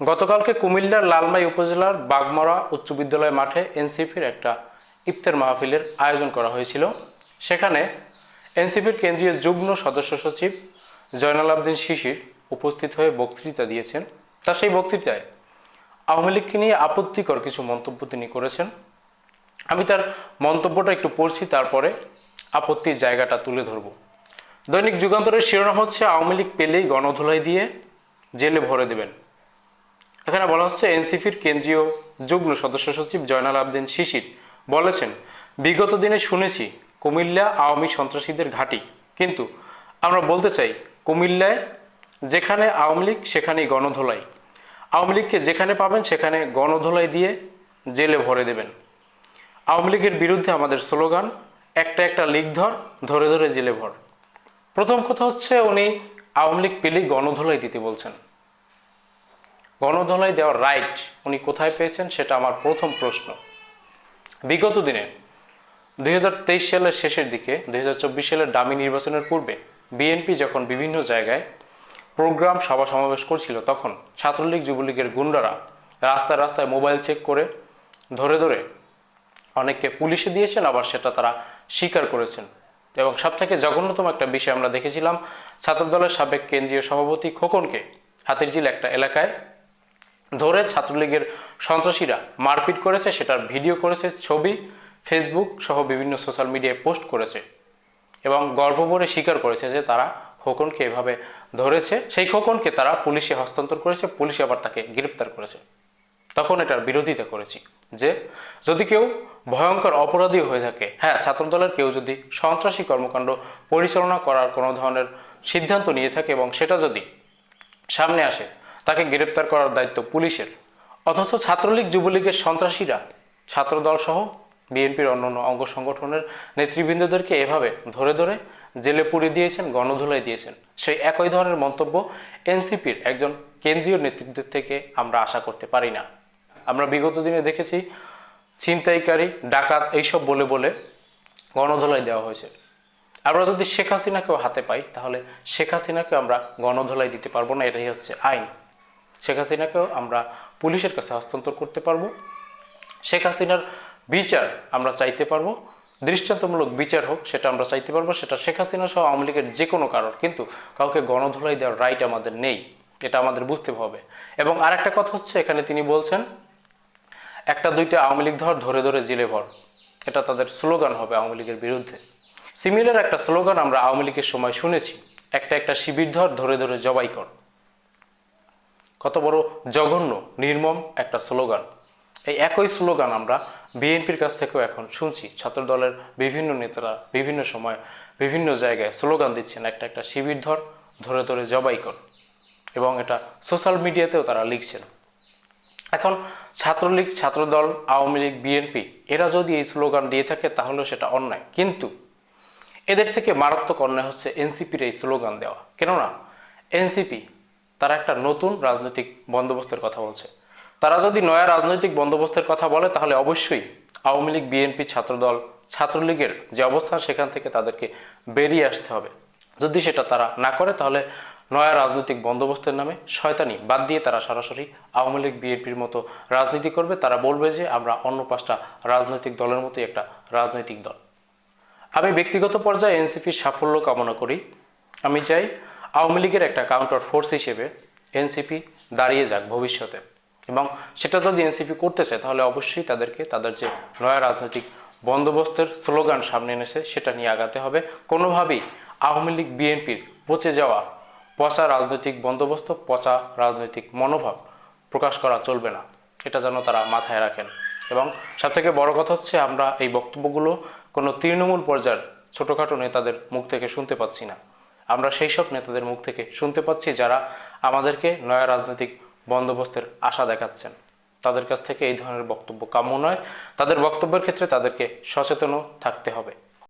গতকালকে কুমিল্লার লালমাই উপজেলার বাগমারা উচ্চ বিদ্যালয় মাঠে এনসিপির একটা ইফতার মাহফিলের আয়োজন করা হয়েছিল। সেখানে এনসিপির কেন্দ্রীয় যুগ্ম সদস্য সচিব জয়নাল আবদিন শিশির উপস্থিত হয়ে বক্তৃতা দিয়েছেন। তার সেই বক্তৃতায় আওয়ামী লীগকে নিয়ে আপত্তিকর কিছু মন্তব্য তিনি করেছেন। আমি তার মন্তব্যটা একটু পড়ছি, তারপরে আপত্তির জায়গাটা তুলে ধরব। দৈনিক যুগান্তরের শিরোনাম হচ্ছে, আওয়ামী লীগ পেলেই গণধুলাই দিয়ে জেলে ভরে দেবেন। এখানে বলা হচ্ছে এনসিপির কেন্দ্রীয় যুগ্ম সদস্য সচিব জয়নাল আবদিন শিশির বলেছেন, বিগত দিনে শুনেছি কুমিল্লা আওয়ামী সন্ত্রাসীদের ঘাঁটি। কিন্তু আমরা বলতে চাই, কুমিল্লায় যেখানে আওয়ামী লীগ, সেখানেই গণধোলাই। আওয়ামী লীগকে যেখানে পাবেন, সেখানে গণধোলাই দিয়ে জেলে ভরে দেবেন। আওয়ামী লীগের বিরুদ্ধে আমাদের স্লোগান, একটা একটা লীগ ধর, ধরে ধরে জেলে ভর। প্রথম কথা হচ্ছে, উনি আওয়ামী লীগ পেলেই গণধোলাই দিতে বলছেন। গণধোলাই দেওয়ার রাইট উনি কোথায় পেয়েছেন সেটা আমার প্রথম প্রশ্ন। বিগত দিনে দু হাজার তেইশ সালের শেষের দিকে দু হাজার চব্বিশ সালের ডামি নির্বাচনের পূর্বে বিএনপি যখন বিভিন্ন জায়গায় প্রোগ্রাম সভা সমাবেশ করছিল, তখন ছাত্রলীগ যুবলীগের গুন্ডারা রাস্তায় রাস্তায় মোবাইল চেক করে ধরে ধরে অনেককে পুলিশে দিয়েছেন, আবার সেটা তারা স্বীকার করেছেন। এবং সবথেকে জঘন্যতম একটা বিষয় আমরা দেখেছিলাম, ছাত্রদলের সাবেক কেন্দ্রীয় সভাপতি খোকনকে হাতিরঝিল একটা এলাকায় ধরে ছাত্রলীগের সন্ত্রাসীরা মারপিট করেছে, সেটার ভিডিও করেছে, ছবি ফেসবুক সহ বিভিন্ন সোশ্যাল মিডিয়ায় পোস্ট করেছে এবং গর্বভরে স্বীকার করেছে যে তারা খোকনকে এভাবে ধরেছে। সেই খোকনকে তারা পুলিশে হস্তান্তর করেছে, পুলিশ আবার তাকে গ্রেপ্তার করেছে। তখন এটার বিরোধিতা করেছি যে যদি কেউ ভয়ঙ্কর অপরাধী হয়ে থাকে হ্যাঁ ছাত্রদলের কেউ যদি সন্ত্রাসী কর্মকাণ্ড পরিচালনা করার কোনো ধরনের সিদ্ধান্ত নিয়ে থাকে এবং সেটা যদি সামনে আসে তাকে গ্রেপ্তার করার দায়িত্ব পুলিশের। অথচ ছাত্রলীগ, যুবলীগের সন্ত্রাসীরা ছাত্রদল সহ বিএনপির অন্যান্য অঙ্গ সংগঠনের নেতৃবৃন্দদেরকে এভাবে ধরে ধরে জেলে পুড়ে দিয়েছেন, গণধোলাই দিয়েছেন। সেই একই ধরনের মন্তব্য এনসিপির একজন কেন্দ্রীয় নেতৃত্বের থেকে আমরা আশা করতে পারি না। আমরা বিগত দিনে দেখেছি, ছিনতাইকারী, ডাকাত এইসব বলে বলে গণধোলাই দেওয়া হয়েছে। আমরা যদি শেখ হাসিনাকেও হাতে পাই, তাহলে শেখ হাসিনাকে আমরা গণধোলাই দিতে পারব না, এটাই হচ্ছে আইন। শেখ হাসিনাকেও আমরা পুলিশের কাছে হস্তান্তর করতে পারব। শেখ হাসিনার বিচার আমরা চাইতে পারব। দৃষ্টান্তমূলক বিচার হোক, সেটা আমরা চাইতে পারব। সেটা শেখ হাসিনা সহ আওয়ামী লীগের যে কোনো কারণ কিন্তু কাউকে গণধোলাই দেওয়ার রাইট আমাদের নেই, এটা আমাদের বুঝতে হবে। এবং আর একটা কথা হচ্ছে, এখানে তিনি বলছেন, একটা দুইটা আওয়ামী লীগ ধর ধরে ধরে জেলে ভর। এটা তাদের স্লোগান হবে আওয়ামী লীগের বিরুদ্ধে। সিমিলার একটা স্লোগান আমরা আওয়ামী লীগের সময় শুনেছি। একটা একটা শিবির ধর ধরে ধরে জবাই কর। কত বড় জঘন্য, নির্মম একটা স্লোগান। এই একই স্লোগান আমরা বিএনপির কাছ থেকেও এখন শুনছি। ছাত্র দলের বিভিন্ন নেতারা বিভিন্ন সময় বিভিন্ন জায়গায় স্লোগান দিচ্ছেন, একটা একটা শিবির ধর, ধরে ধরে জবাই কর। এবং এটা সোশ্যাল মিডিয়াতেও তারা লিখছেন। এখন ছাত্রলীগ, ছাত্রদল, আওয়ামী লীগ, বিএনপি, এরা যদি এই স্লোগান দিয়ে থাকে তাহলেও সেটা অন্যায়। কিন্তু এদের থেকে মারাত্মক অন্যায় হচ্ছে এনসিপির এই স্লোগান দেওয়া। কেননা, এনসিপি তারা একটা নতুন রাজনৈতিক বন্দোবস্তের কথা বলছে। তারা যদি নয়া রাজনৈতিক বন্দোবস্তের কথা বলে, তাহলে অবশ্যই আওয়ামী লীগ, বিএনপি ছাত্রদল, ছাত্রলীগের যে অবস্থান, সেখান থেকে তাদেরকে বেরিয়ে আসতে হবে। যদি সেটা তারা না করে, তাহলে নয়া রাজনৈতিক বন্দোবস্তের নামে শয়তানি বাদ দিয়ে তারা সরাসরি আওয়ামী লীগ, বিএনপির মতো রাজনীতি করবে। তারা বলবে যে, আমরা অন্য পাঁচটা রাজনৈতিক দলের মতোই একটা রাজনৈতিক দল। আমি ব্যক্তিগত পর্যায়ে এনসিপির সাফল্য কামনা করি। আমি চাই আওয়ামী লীগের একটা কাউন্টার ফোর্স হিসেবে এনসিপি দাঁড়িয়ে যাক ভবিষ্যতে। এবং সেটা যদি এনসিপি করতে চায় তাহলে অবশ্যই তাদেরকে তাদের যে নয়া রাজনৈতিক বন্দোবস্তের স্লোগান সামনে এনেছে, সেটা নিয়ে আগাতে হবে। কোনোভাবেই আওয়ামী লীগ বিএনপির পচে যাওয়া, পচা রাজনৈতিক বন্দোবস্ত, পচা রাজনৈতিক মনোভাব প্রকাশ করা চলবে না। এটা যেন তারা মাথায় রাখেন। এবং সবথেকে বড় কথা হচ্ছে, আমরা এই বক্তব্যগুলো কোনো তৃণমূল পর্যায়ের ছোটোখাটো নেতাদের মুখ থেকে শুনতে পাচ্ছি না। আমরা সেই সব নেতাদের মুখ থেকে শুনতে পাচ্ছি যারা আমাদেরকে নয়া রাজনৈতিক বন্দোবস্তের আশা দেখাচ্ছেন। তাদের কাছ থেকে এই ধরনের বক্তব্য কাম্য নয়। তাদের বক্তব্যের ক্ষেত্রে তাদেরকে সচেতনও থাকতে হবে।